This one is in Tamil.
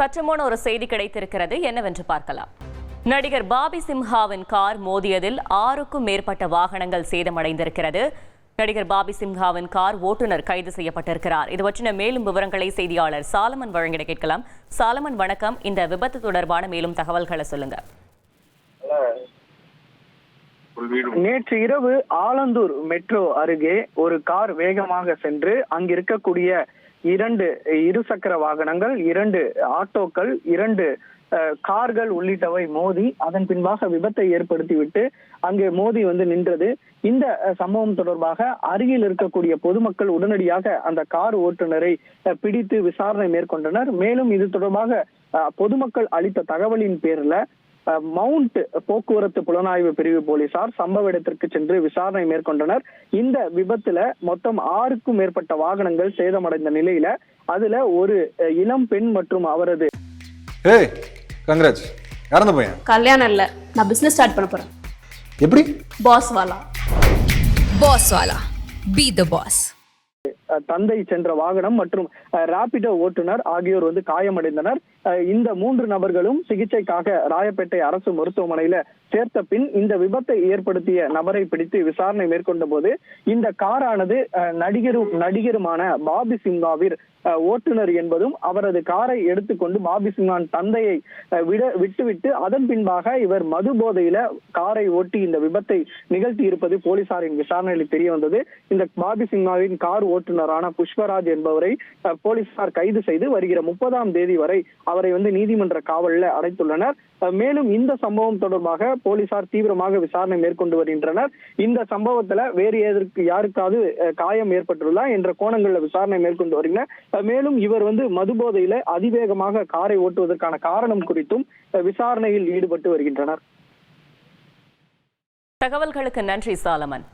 சற்று ஒரு செய்தி கிடைத்திருக்கிறது. என்னவென்று பார்க்கலாம். நடிகர் பாபி சிம்ஹாவின் கார் மோதியதில் ஆறுக்கும் மேற்பட்ட வாகனங்கள் சேதமடைந்திருக்கிறது. நடிகர் பாபி சிம்ஹாவின் கார் ஓட்டுநர் கைது செய்யப்பட்டிருக்கிறார். இது பற்றின மேலும் விவரங்களை செய்தியாளர் சாலமன் வழங்கிட கேட்கலாம். சாலமன் வணக்கம். இந்த விபத்து தொடர்பான மேலும் தகவல்களை சொல்லுங்க. நேற்று இரவு ஆலந்தூர் மெட்ரோ அருகே ஒரு கார் வேகமாக சென்று அங்கு இருக்கக்கூடிய இரண்டு இருசக்கர வாகனங்கள் இரண்டு ஆட்டோக்கள் இரண்டு கார்கள் உள்ளிட்டவை மோதி அதன் பின்பாக விபத்தை ஏற்படுத்திவிட்டு அங்கே மோதி வந்து நின்றது. இந்த சம்பவம் தொடர்பாக அருகில் இருக்கக்கூடிய பொதுமக்கள் உடனடியாக அந்த கார் ஓட்டுநரை பிடித்து விசாரணை மேற்கொண்டனர். மேலும் இது தொடர்பாக பொதுமக்கள் அளித்த தகவலின் பேர்ல மவுண்ட் போக்குவரத்து புலனாய்வு பிரிவு போலீசார் சம்பவ இடத்திற்கு சென்று விசாரணை மேற்கொண்டனர். இந்த விபத்துல மொத்தம் ஆறுக்கும் மேற்பட்ட வாகனங்கள் சேதமடைந்த நிலையில அதுல ஒரு இளம் பெண் மற்றும் அவரது கங்கராஜ் கல்யாணம் இல்ல. நான் பிசினஸ் ஸ்டார்ட் பண்ண போறேன். எப்படி? Boss wala. Boss Wala. Be the boss. தந்தை சென்ற வாகனம் மற்றும் ராபிடோ ஓட்டுநர் ஆகியோர் வந்து காயமடைந்தனர். இந்த மூன்று நபர்களும் சிகிச்சைக்காக ராயப்பேட்டை அரசு மருத்துவமனையில சேர்த்த பின் இந்த விபத்தை ஏற்படுத்திய நபரை பிடித்து விசாரணை மேற்கொண்ட போது இந்த காரானது நடிகரும் நடிகருமான பாபி சிங்காவிர் ஓட்டுநர் என்பதும் அவரது காரை எடுத்துக்கொண்டு பாபி சிம்ஹான் தந்தையை விட விட்டுவிட்டு அதன் பின்பாக இவர் மது போதையில காரை ஓட்டி இந்த விபத்தை நிகழ்த்தி இருப்பது போலீசாரின் விசாரணையில் தெரிய வந்தது இந்த பாபி சிங்காவின் கார் ஓட்டுநரான புஷ்பராஜ் என்பவரை போலீசார் கைது செய்து வருகிற முப்பதாம் தேதி வரை அவரை வந்து நீதிமன்ற காவலில் அடைத்துள்ளனர். மேலும் இந்த சம்பவம் தொடர்பாக போலீசார் தீவிரமாக விசாரணை மேற்கொண்டு வருகின்றனர். இந்த சம்பவத்துல வேறு எதற்கு யாருக்காவது காயம் ஏற்பட்டுள்ளா என்ற கோணங்கள்ல விசாரணை மேற்கொண்டு வருகின்றனர். மேலும் இவர் வந்து மதுபோதையில அதிவேகமாக காரை ஓட்டுவதற்கான காரணம் குறித்தும் விசாரணையில் ஈடுபட்டு வருகின்றனர். தகவல்களுக்கு நன்றி சாலமன்.